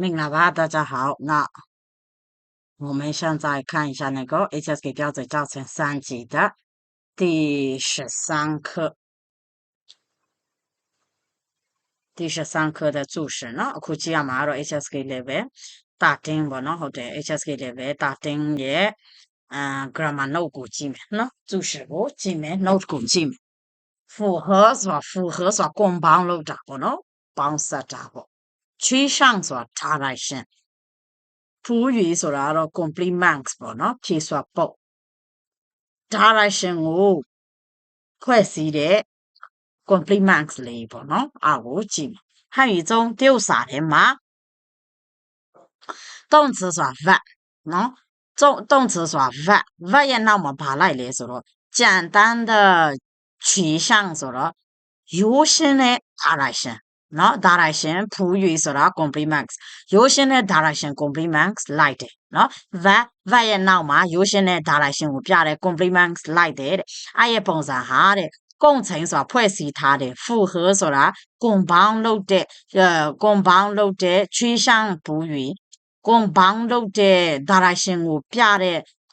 明老爸，大家好。那我们现在看一下那个 HSK 标准教程三级的第十三课。第十三课的注释呢？我估计也买 HSK 六 B，大听完了后头 HSK 六 B 大听也，嗯，grammar 老高级了，喏，注释不高级，老。符合啥？符合啥？光盘了咋不呢？帮死咋不？င်းစပ်တာပေါ့趋向ဆိုတာ direction ဖူးရီဆိုတာကတော့ complements ပေါ့နော်ဖြည့်စွာပုတ် direction ကိုဖွဲ့စည်းတဲ့ complements လေးပေါ့နော်အားကိုကြည့်မယ်汉语中丢撒ထဲမှာ动词ဆိုတာ verb နော်动动词ဆိုတာ verb verb ရဲ့နောက်မှာဘာလိုက်လဲဆိုတော့简单的取向ဆိုတော့ရိုးရှ င်းတဲ့ direction နော် direction ဖူး၍ဆိုတာ complements ရိုးရှင်းတဲ့ direction complements လိုက်တယ်နော် verb verb ရဲ့နောက်မှာရိုးရှင်းတဲ့ direction ကိုပြတဲ့ complements လိုက်တယ်တဲ့အဲ့ရဲ့ပုံစံဟာတဲ့共成ဆိုတာဖွဲ့စည်းထားတယ်复合ဆိုတာကွန်ပေါင်းလုပ်တဲ့အဲကွန်ပေါင်းလုပ်တဲ့ချွေးရှမ်းဘူး၍ကွ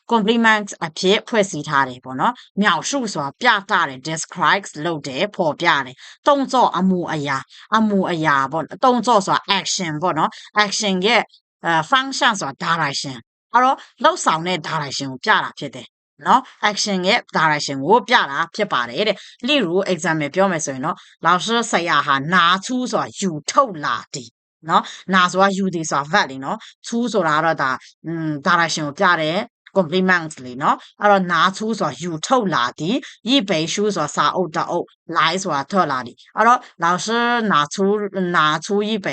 န်ပေါင်းလုပ်တဲ့ direction ကိုပြတဲ့ complement အဖြစ်ဖွဲ့စည်းထားတယ်ပေါ့နော်။描述ဆိုတာပြတာတယ် describes လုပ်တယ်ဖော်ပြတယ်။动作အမှုအရာအမှုအရာပေါ့။动作ဆိုတာ action ပေါ့နော်။ action ရဲ့အဲ function ဆိုတာ direction အဲ့တော့လှုပ်ဆောင်တဲ့ direction ကိုပြတာဖြစ်တယ်နော် action ရဲ့ direction ကိုပြတာဖြစ်ပါတယ်တဲ့။例如 example ပြောမယ်ဆိုရင်နော်老师ဆရာဟာ拿出ဆိုတာယူထုတ်လာတယ်နော်နာဆိုတာယူတယ်ဆိုတာ verb လေနော်粗ဆိုတာကတော့ဒါอืม direction ကိုပြတယ် complements လေနော်အဲ့တော့拿出ဆိုတာယူထုတ်လာသည်一本书ဆိုတာစာအုပ်တအုပ်来ဆိုတာထွက်လာသည်အဲ့တော့老师拿出拿出一本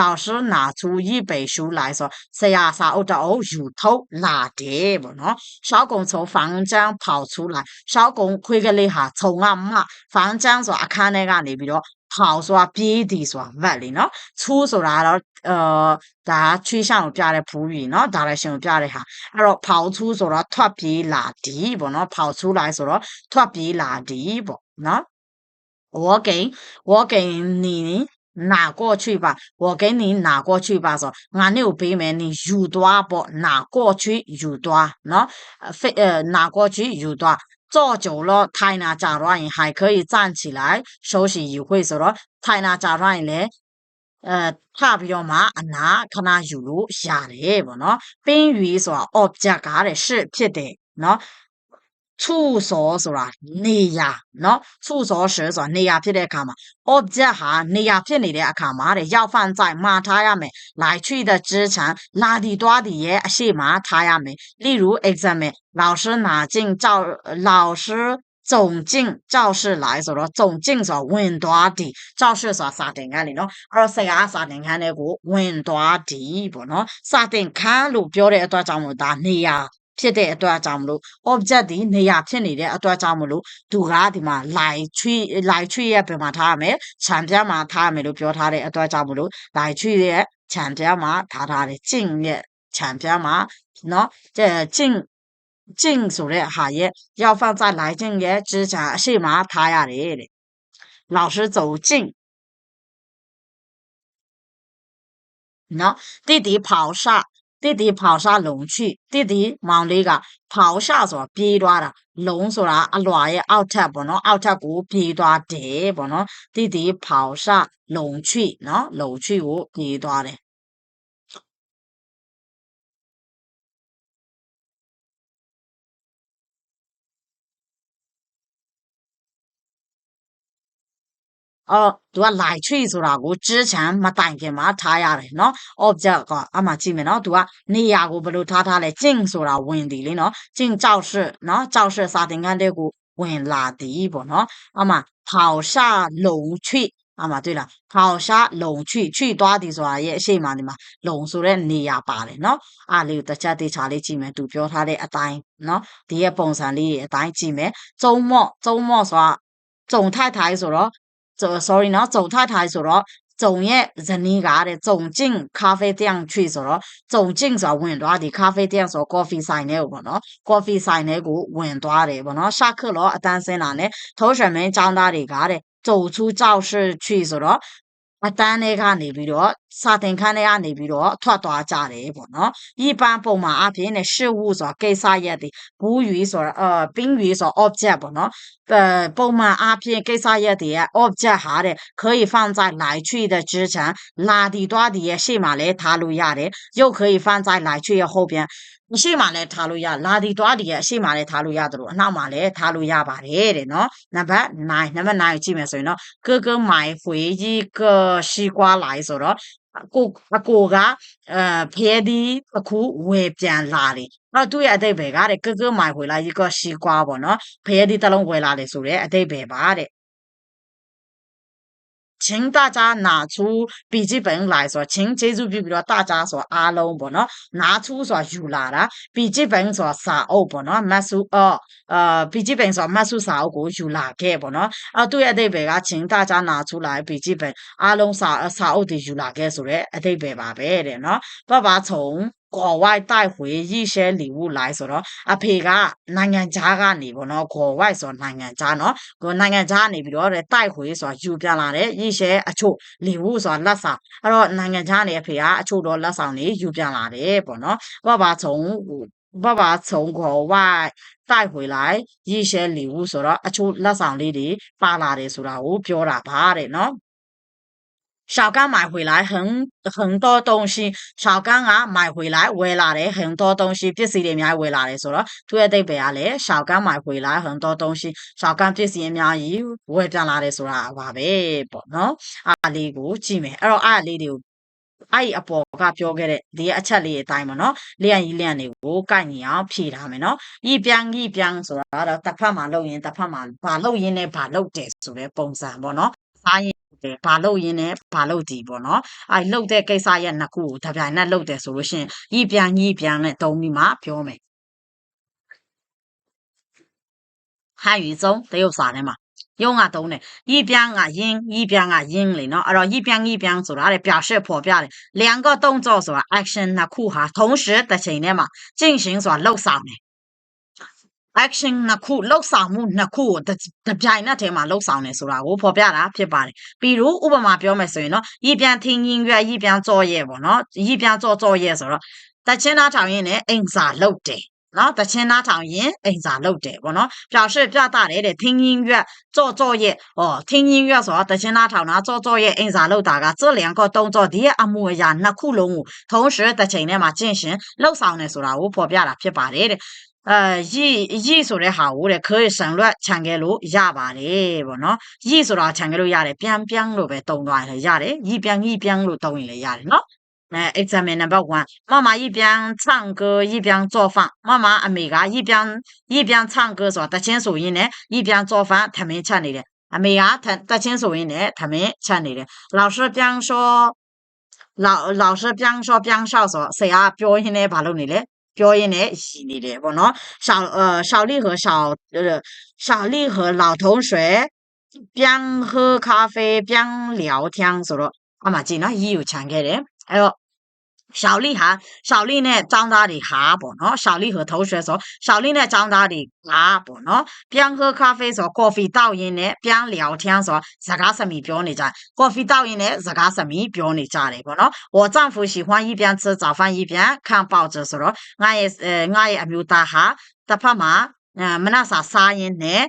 老师拿出一本书来说ဆရာစာအုပ်တအုပ်ယူထုတ်လာတယ်ပေါ့နော်小公从房间跑出来小公ခွေးကလေးဟာခြုံကမှ房间ဆိုတာအခန်းထဲကနေ ဟောင်ဆိုတာပြေးသည်ဆိုတာမတ်လေနော်ချိုးဆိုတာကတော့အာဒါချွေးဆောင်ကိုပြတဲ့ဘူးကြီးနော် direction ကိုပြတဲ့ဟာအဲ့တော့ဖောင်ချိုးဆိုတော့ထွက်ပြေးလာသည်ပေါ့နော်ဖောင်ချိုးလိုက်ဆိုတော့ထွက်ပြေးလာသည်ပေါ့နော် walking walking နေနာကိုချွေပါ walking နေနာကိုချွေပါဆိုငါနေ့ကိုပေးမယ်နေယူသွားပေါ့နာကိုချွေယူသွားနော်အဲနာကိုချွေယူသွား 坐久了太难假软硬还可以站起来休息一会，说了太难假软硬嘞。呃，差不多嘛，那可能有路下来不喏。宾语说 object 的是，撇的喏。处所ဆိုတာနေရာเนาะ处所时ဆိုတာနေရာဖြစ်တဲ့အခါမှာ object ဟာနေရာဖြစ်နေတဲ့အခါမှာတဲ့ရောက်放在မှာထားရမယ်来去的之前လာဒီတွားဒီရဲ့အရှိမထားရမယ်例如 example 老师拿进教老师总进教室来ဆိုတော့总进ဆိုဝင်သွားဒီ教室ဆိုတာစာသင်ခန်းလေနော်အဲ့တော့ဆရာစာသင်ခန်းလေးကိုဝင်သွားဒီပေါ့နော်စာသင်ခန်းလို့ပြောတဲ့အတွက်ကြောင့်မို့ဒါနေရာ ဖြစ်တဲ့အတွက်ကြောင့်မလို့ object ဒီနေရာဖြစ်နေတဲ့အတွက်ကြောင့်မလို့သူကဒီမှာ line tree line tree ရဲ့ပြန်မှာထားရမယ်ခြံပြားမှာထားရမယ်လို့ပြောထားတဲ့အတွက်ကြောင့်မလို့ line tree ရဲ့ခြံပြားမှာထားထားတယ်ကျင့်ရဲ့ခြံပြားမှာเนาะ这ကျင့်ကျင့်ဆိုတဲ့ဟာရဲ့要放在来进ရဲ့之前အရှိမထားရတယ်တဲ့老师走进เนาะ弟弟跑上 တိတိဖောင်ရှာလုံချီတိတိမောင်လေးကဖောင်ရှာဆိုတာပြေးသွားတာလုံဆိုတာအလွာရဲ့အောက်ထပ်ပေါ့နော်အောက်ထပ်ကိုပြေးသွားတယ်ပေါ့နော်တိတိဖောင်ရှာလုံချီနော်လုံချီကိုပြေးသွားတယ် အော်သူက line tree ဆိုတာကို之前မတိုင်ခင်မှာထားရတယ်เนาะ object ကအမှကြည့်မယ်เนาะသူကနေရာကိုဘယ်လိုထားထားလဲကျင့်ဆိုတာဝင်တည်လေเนาะကျင့်ကြောက်ရှိเนาะကြောက်ရှိစာသင်ခန်းတဲ့ကိုဝင်လာသည်ပေါ့เนาะအမှထောက်ရှာလုံချွေအမှတွေ့လားထောက်ရှာလုံချွေချွေသွားသည်ဆိုတာရဲ့အရှိမဒီမှာလုံဆိုတဲ့နေရာပါတယ်เนาะအားလေးကိုတစ်ချက်သေးချာလေးကြည့်မယ်သူပြောထားတဲ့အတိုင်းเนาะဒီရဲ့ပုံစံလေးရဲ့အတိုင်းကြည့်မယ်ကျုံမော့ကျုံမော့ဆိုတာကျုံထိုက်ထိုက်ဆိုတော့ sorry နော်စုံထထိုင်ဆိုတော့စုံရဲ့ဇနီးကတဲ့စုံကျင့်ကာဖေးတန်းချွေဆိုတော့စုံကျင့်ဆိုဝင်သွားဒီကာဖေးတန်းဆိုကော်ဖီဆိုင်တဲ့ကိုပေါ့နော်ကော်ဖီဆိုင်တဲ့ကိုဝင်သွားတယ်ပေါ့နော်ရှာခလောအတန်းစင်းလာနဲ့ထိုးရှင်မင်းចောင်းသားတွေကတဲ့走出教室去，说咯，အတန်းတွေကနေပြီးတော့စာသင်ခန်းတွေကနေပြီးတော့ထွက်သွားကြတယ်ပေါ့နော်။一般ပုံမှန်အဖြစ်နဲ့事物ဆိုတာကိစ္စရပ်တွေဘူး语ဆိုတာ呃宾语ဆိုတာ object ပေါ့နော်။呃ပုံမှန်အဖြစ်ကိစ္စရပ်တွေက object ဟာတဲ့可以放在来去的之前လာဒီသွားဒီရဲ့ရှေ့မှာလည်းထားလို့ရတယ်။又可以放在来去ရဲ့后边 အရှိမလည်းထားလို့ရလာဒီတွားဒီရဲ့အရှိမလည်းထားလို့ရသလိုအနောက်မှာလည်းထားလို့ရပါတယ်တဲ့နော်နံပါတ်9နံပါတ်9ကိုကြည့်မယ်ဆိုရင်တော့ကကမိုင်ဖွေကြီးကရှိကွာလိုက်ဆိုတော့အကိုအကိုကအဲဖဲဒီအခုဝယ်ပြန်လာတယ်။နောက်သူ့ရဲ့အတိတ်ဘယ်ကတဲ့ကကမိုင်ဝယ်လာကြီးကရှိကွာပေါ့နော်။ဖဲဒီတလုံးဝယ်လာတယ်ဆိုတဲ့အတိတ်ဘယ်ပါတဲ့ 请大家拿出笔记本来说，请记住，比如说大家说阿龙不喏，拿出说有啦啦，笔记本说啥哦不喏，没数哦，呃，笔记本说没数啥哦个有哪个不喏，啊对啊对呗啊，请大家拿出来笔记本，阿龙啥啥哦的有哪个说嘞，啊对呗吧呗的喏，爸爸从。 爸爸从国外带回一些礼物来ဆိုတော့အဖေကနိုင်ငံခြားကနေပေါ့နော်国外ဆိုနိုင်ငံခြားနော်ကိုနိုင်ငံခြားနေပြီးတော့တဲ့带回ဆိုတာယူပြန်လာတဲ့一些အချို့礼物ဆိုတာလက်ဆောင်အဲ့တော့နိုင်ငံခြားနေအဖေကအချို့တော့လက်ဆောင်တွေယူပြန်လာတယ်ပေါ့နော်爸爸从爸爸从国外带回来一些礼物ဆိုတော့အချို့လက်ဆောင်လေးတွေပါလာတယ်ဆိုတာကိုပြောတာပါတဲ့နော် 小刚买回来很很多东西小刚က买回来ဝယ်လာတယ်很多东西ပစ္စည်းတွေအများကြီးဝယ်လာတယ်ဆိုတော့သူရဲ့အဓိပ္ပာယ်ကလည်း小刚买回来很多东西小刚ပစ္စည်းအများကြီးဝယ်ပြန်လာတယ်ဆိုတာပါပဲပေါ့နော်အားလေးကိုကြည့်မယ်အဲ့တော့အားလေးတွေကိုအဲ့ဒီအပေါ်ကပြောခဲ့တဲ့ဒီအချက်လေးအတိုင်းပေါ့နော်လျံ့ကြီးလျံ့တွေကိုကိုက်ညီအောင်ဖြည့်ထားမယ်နော်ဤပြန်ဤပြန်ဆိုတာတော့တစ်ဖက်မှာလုပ်ရင်တစ်ဖက်မှာဘာလုပ်ရင်းနဲ့ဘာလုပ်တယ်ဆိုတဲ့ပုံစံပေါ့နော်စားရင် တယ်ဘာလုပ်ရင်းနဲ့ဘာလုပ်ဒီပေါ့နော်အဲလှုပ်တဲ့ကိစ္စရဲ့နှစ်ခုကိုတပြိုင်နက်လှုပ်တယ်ဆိုလို့ရှိရင်ဤပြန်ဤပြန်နဲ့တုံးပြီးမှပြောမယ်汉语中တရုတ်စာထဲမှာ用ကတုံးတယ်一边ကရင်း一边ကရင်းလေနော်အဲ့တော့一边一边ဆိုတာလေ表示ဖော်ပြတယ်两个动作ဆိုတာ action နှစ်ခုဟာ同时တစ်ချိန်တည်းမှာ进行ဆိုတာလှုပ်ဆောင်တယ် action နှစ်ခုလှုပ်ဆောင်မှုနှစ်ခုကိုတပြိုင်နက်တည်းမှာလှုပ်ဆောင်နေဆိုတာကိုဖော်ပြတာဖြစ်ပါတယ်ပြီးတော့ဥပမာပြောမယ်ဆိုရင်တော့ရည်ပြန်听音乐ရည်ပြန်ကြောရဲပေါ့နော်ရည်ပြန်ကြောကြောရဲဆိုတော့တချင်းသားထောင်ရင်လည်းအိမ်စာလှုပ်တယ်နော်တချင်းသားထောင်ရင်အိမ်စာလှုပ်တယ်ပေါ့နော်表示ပြတာတယ်တဲ့听音乐做作业哦听音乐ဆိုတော့တချင်းသားထောင်တာ做作业အိမ်စာလှုပ်တာက这两个动作ဒီအမှုအရာနှစ်ခုလုံးကို同时တစ်ချိန်တည်းမှာ进行လှုပ်ဆောင်နေဆိုတာကိုဖော်ပြတာဖြစ်ပါတယ်တဲ့ အဲရည်ရည်ဆိုတဲ့ဟာကိုတဲ့可以省略ခြံခဲ့လို့ရပါတယ်ပေါ့နော်ရည်ဆိုတာခြံခဲ့လို့ရတယ်ပြန်ပြန်လို့ပဲတုံသွားရင်ရတယ်ရည်ပြန်ရည်ပြန်လို့တုံရင်လည်းရတယ်နော်အဲ example number 1妈妈一边唱歌一边做饭妈妈အမေက一边一边唱歌ဆိုတာတချင်းဆိုရင်လည်း一边做饭ထမင်းချက်နေတယ်အမေကတချင်းဆိုရင်လည်းထမင်းချက်နေတယ်老师边说老老师边说边笑ဆိုဆရာပြောရင်းနဲ့ဘာလုပ်နေလဲ ပြောရင်းနဲ့ရည်နေတယ်ပေါ့နော်小呃小丽和小呃小丽和老同学边喝咖啡边聊天ဆိုတော့အမှကြည့်နော်ရည်ကိုခြံခဲ့တယ်အဲ့တော့ 小丽ဟာ小丽နဲ့ចောင်းသားတွေဟာပေါ့နော်小丽和同学ဆို小丽နဲ့ចောင်းသားတွေဟာပေါ့နော်ပြန်喝咖啡ဆို coffee တောက်ရင်းနဲ့ပြန်聊天ဆိုစကားစမီပြောနေကြ coffee တောက်ရင်းနဲ့စကားစမီပြောနေကြတယ်ပေါ့နော်我丈夫喜欢一边吃早饭一边看报纸ဆိုတော့ငါရဲ့အဲငါရဲ့အမျိုးသားဟာတစ်ဖက်မှာမနက်စာစားရင်းနဲ့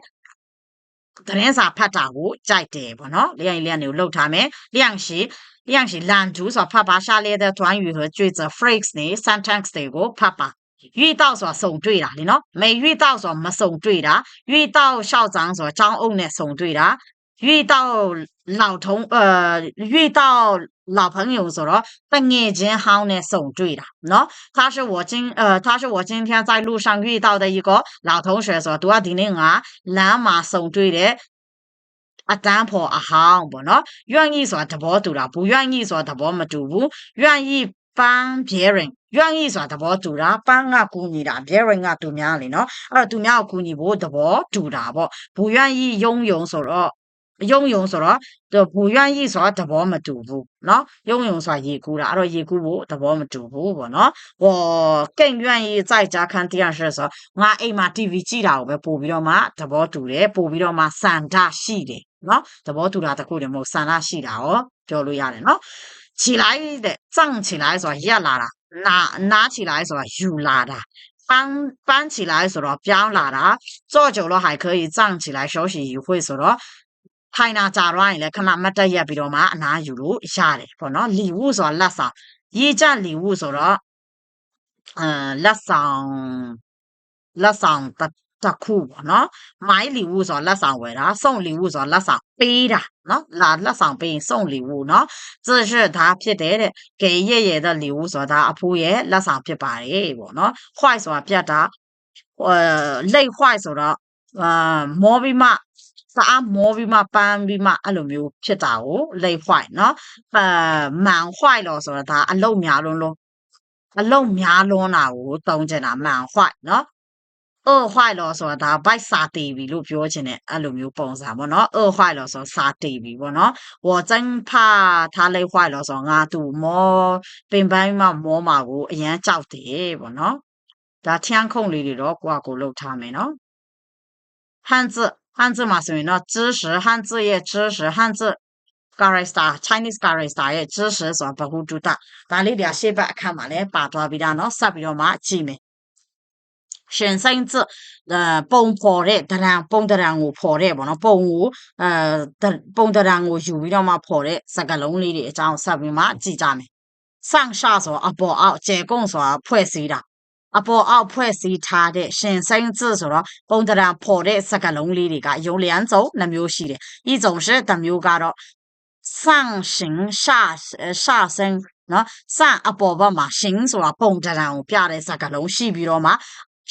သတင်းစာဖတ်တာကိုကြိုက်တယ်ပေါ့နော်လျှံလျှံတွေကိုလှုပ်ထားမယ်လျှံရှိလျှံရှိ 两是朗读所拍拍下列的短语和句子。Freaks 呢？Sometimes 这个拍拍遇到所送罪了，你喏，没遇到所没送罪了。遇到校长所骄傲呢送罪了。遇到老同呃遇到老朋友所咯，戴眼镜好呢送罪了，喏。他是我今呃他是我今天在路上遇到的一个老同学所，多点点啊，立马送罪的。 အတန်းဖော်အဟောင်းပေါ့နော်။愿意ဆိုတာသဘောတူတာဘူး။愿意ဆိုတာသဘောမတူဘူး။愿意帮别人愿意ဆိုတာသဘောတူတာပန်းကကူညီတာ bearing ကသူများလေနော်အဲ့တော့သူများကိုကူညီဖို့သဘောတူတာပေါ့ဘူ愿意ယုံယုံဆိုတော့ယုံယုံဆိုတော့ဘူ愿意ဆိုတာသဘောမတူဘူးနော်ယုံယုံဆိုတာရေကူးတာအဲ့တော့ရေကူးဖို့သဘောမတူဘူးပေါ့နော်ဟောကင်愿意在家看电视ဆိုတော့ငါအိမ်မှာ TV ကြည့်တာကိုပဲပို့ပြီးတော့မှသဘောတူတယ်ပို့ပြီးတော့မှစံတရှိတယ် နော်သဘောတူတာတစ်ခုတည်းမဟုတ်ဆန္ဒရှိတာရောပြောလို့ရတယ်နော်起来的站起来ဆိုတာရက်လာတာနာနာ起来ဆိုတာယူလာတာ搬搬起来ဆိုတော့ပြောင်းလာတာ坐久了还可以站起来休息一会ဆိုတော့ထိုင်တာကြာတော့ရင်လည်းခဏမတ်တက်ရက်ပြီးတော့မှအနာယူလို့ရတယ်ပေါ့နော်လီဝုဆိုတာလက်ဆောင်ရေကြလီဝုဆိုတော့အဲလက်ဆောင်လက်ဆောင် တစ်တစ်ခုပေါ့နော်မိုင်းလီဝုဆိုတာလက်ဆောင်ဝယ်တာစုံလီဝုဆိုတာလက်ဆောင်ပေးတာနော်လာလက်ဆောင်ပေးရင်စုံလီဝုနော်这是他ဖြစ်တယ်တဲ့给爷爷的礼物ဆိုတာအဖိုးရဲ့လက်ဆောင်ဖြစ်ပါတယ်ပေါ့နော်坏ဆိုတာပြတ်တာအဲလိတ်坏ဆိုတော့အာမောပြီးမှတအားမောပြီးမှပန်းပြီးမှအဲ့လိုမျိုးဖြစ်တာကိုလိတ်坏နော်အဲမန်坏လို့ဆိုတာဒါအလုံးများလုံးလုံးအလုံးများလွန်းတာကိုတုံးချင်တာမှန်坏နော် အော်坏လို့ဆိုတာဒါဘိုက်စာတီပြီလို့ပြောချင်တဲ့အဲ့လိုမျိုးပုံစံပေါ့နော်အော်坏လို့ဆိုစာတီပြီပေါ့နော်我真怕他累坏လို့ဆိုငါသူမောပင်ပန်းမှမောမှာကိုအရန်ကြောက်တယ်ပေါ့နော်ဒါထန်းခုံလေးတွေတော့ကိုယ့်ကိုလှုပ်ထားမယ်နော်汉字汉字မှာဆိုရင်တော့知识汉字ရဲ့知识汉字 Garista Chinese Garista ရဲ့知识ဆိုတာဘဟုတုတဒါလေးတွေကရှေ့ဘက်အခန်းမှာလည်းပါသွားပြီးသားเนาะဆက်ပြီးတော့မှကြည့်မယ် ရှင်ဆိုင်字အဲပုံဖော်တဲ့ဒရံပုံဒရံကိုဖော်တဲ့ပေါ့နော်ပုံကိုအဲပုံဒရံကိုယူပြီးတော့မှဖော်တဲ့စကားလုံးလေးတွေအကြောင်းဆက်ပြီးမှကြည့်ကြမယ်上下ဆိုအပေါ်အောက်ကျေကုံဆိုတာဖွဲ့စည်းတာအပေါ်အောက်ဖွဲ့စည်းထားတဲ့ရှင်ဆိုင်字ဆိုတော့ပုံဒရံဖော်တဲ့စကားလုံးလေးတွေက有两种နှမျိုးရှိတယ်一种是တစ်မျိုးကတော့上行下呃下升နော်စအပေါ်ဘက်မှာရှင်ဆိုတာပုံတရံကိုပြတဲ့စကားလုံးရှိပြီးတော့မှ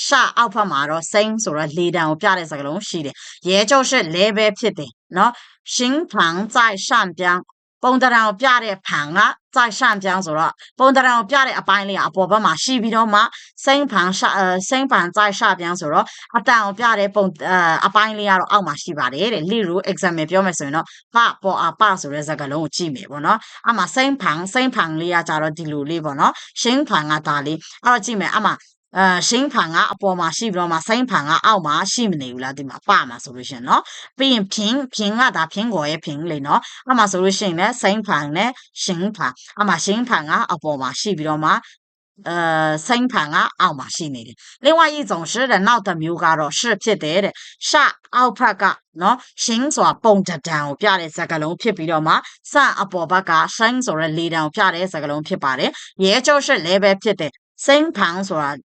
下အောက်ဘက်မှာတော့ same ဆိုတော့လေတံကိုပြတဲ့စကားလုံးရှိတယ်也就是လဲပဲဖြစ်တယ်နော်行旁在上边ပုံတရံကိုပြတဲ့ဖန်က在上边ဆိုတော့ပုံတရံကိုပြတဲ့အပိုင်းလေးကအပေါ်ဘက်မှာရှိပြီးတော့မှစိမ့်ဖန်下呃စိမ့်ဖန်在下边ဆိုတော့အတန်ကိုပြတဲ့ပုံအအပိုင်းလေးကတော့အောက်မှာရှိပါတယ်တဲ့例如 example ပြောမယ်ဆိုရင်တော့ပပေါ်အပဆိုတဲ့စကားလုံးကိုကြည့်မယ်ပေါ့နော်အမှစိမ့်ဖန်စိမ့်ဖန်လေးကကြတော့ဒီလိုလေးပေါ့နော်ရှင်းဖန်ကဒါလေးအဲ့တော့ကြည့်မယ်အမှ အာရှင်းဖန်ကအပေါ်မှာရှိပြီးတော့မှဆိုင်းဖန်ကအောက်မှာရှိမနေဘူးလားဒီမှာပမှာဆိုလို့ရှင်နော်ပြီးရင်ဖြင်းဖြင်းကဒါဖြင်းကိုရဲ့ဖြင်းလေနော်အမှဆိုလို့ရှင်လည်းဆိုင်းဖန်နဲ့ရှင်းဖန်အမှရှင်းဖန်ကအပေါ်မှာရှိပြီးတော့မှ呃，生盘啊，奥马西那的。另外一种是人闹的牛嘎咯，是撇得的，啥奥帕嘎，喏，新左蹦着蛋，我撇的这个龙撇不了嘛，啥阿伯巴嘎，新左的力量我撇的这个龙撇巴的，也就是那边撇的。生盘说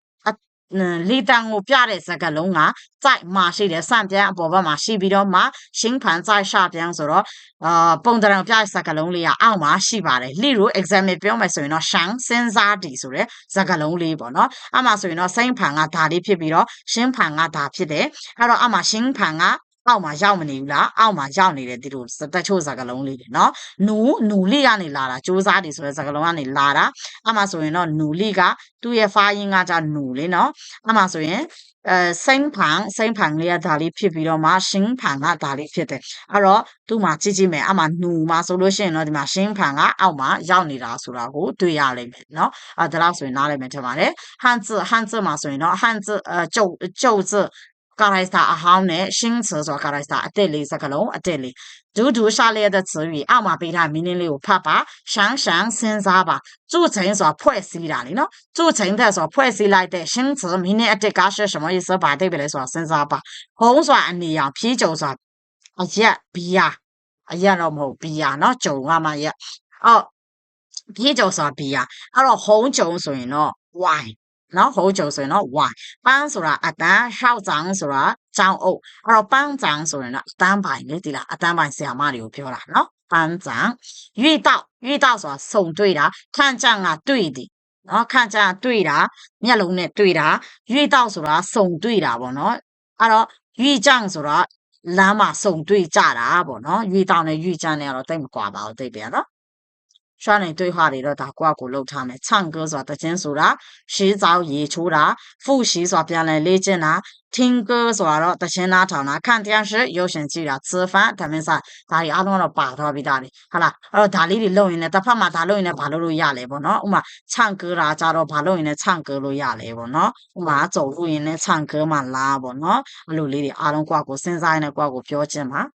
လေတံကိုပြတဲ့စကားလုံးကစိုက်မှာရှိတယ်စံပြန်အပေါ်ဘက်မှာရှိပြီးတော့မှရှင်းဖန်စိုက်ရှာပြန်ဆိုတော့အာပုံတံပြတဲ့စကားလုံးလေးကအောက်မှာရှိပါတယ်လီရို example ပြောမယ်ဆိုရင်တော့ရှန်စင်စားတီဆိုတဲ့စကားလုံးလေးပေါ့နော်အမှဆိုရင်တော့စိန်ဖန်ကဒါလေးဖြစ်ပြီးတော့ရှင်းဖန်ကဒါဖြစ်တယ်အဲ့တော့အမှရှင်းဖန်က အောက်မှာရောက်မနေဘူးလားအောက်မှာရောက်နေတယ်သူတို့တချို့စကားလုံးလေးတွေနော်နူနူလီကနေလာတာစူးစားတယ်ဆိုတဲ့စကားလုံးကနေလာတာအမှဆိုရင်တော့နူလီကသူ့ရဲ့ fine ကじゃနူလေးနော်အမှဆိုရင်အဲစိန်ဖန်စိန်ဖန်လေးကဒါလေးဖြစ်ပြီးတော့မှရှင်းဖန်ကဒါလေးဖြစ်တယ်အဲ့တော့သူ့မှာကြည့်ကြည့်မယ်အမှနူမှာဆိုလို့ရှိရင်တော့ဒီမှာရှင်းဖန်ကအောက်မှာရောက်နေတာဆိုတာကိုတွေ့ရလိမ့်မယ်เนาะအဲဒါလောက်ဆိုရင်နားလည်မယ်ထင်ပါတယ်ဟန်ဇဟန်ဇမှာဆိုရင်တော့ဟန်ဇအဲကျုပ်ကျုပ်ဇ ကာရိုက်စတာအဟောင်းနဲ့ရှင်းဆိုဆိုကာရိုက်စတာအတက်လေးစကလုံးအတက်လေးဒူဒူရှာလေးတဲ့词语အောက်မှာပေးထား meaning လေးကိုဖတ်ပါရှမ်းရှမ်းစဉ်းစားပါ铸成ဆိုတာဖွဲ့စည်းတာလीနော်铸成တဲ့ဆိုတာဖွဲ့စည်းလိုက်တဲ့ရှင်း词 meaning အတက်က是什么意思ပါတိတ်ပဲလဲဆိုတာစဉ်းစားပါဟုံးဆိုတာအနေရောင်ဖြီးကြုံဆိုတာအရက်ဘီယာအရက်တော့မဟုတ်ဘီယာနော်ကြုံကမှရက်အော်ဖြီးကြုံဆိုတာဘီယာအဲ့တော့ဟုံးကြုံဆိုရင်တော့ wine 然后就是那 why 班了啊当校长说了长我然后班长说了当班的对了啊当班小马骂流氓了喏班长遇到遇到说送对了看见啊对的然后看见啊对了你要弄对了遇到说送对了不？喏啊遇见说了那么送对家了不？喏遇到呢遇见呢老邓挂包对边了刷你对话里头打挂鼓漏他们唱歌说的清楚啦，洗澡演出啦，复习说别来练劲啦，听歌说了的先拿场啦，看电视有兴趣啦，吃饭他们啥，大家都那把头比大的，好啦，而大里的录音呢，他怕嘛大录音呢，把录录下来不喏，我嘛唱歌啦，加到把录音呢唱歌录下来不喏，我嘛走录音呢唱歌嘛拉不喏，录里的阿龙挂鼓现在呢挂鼓标记嘛。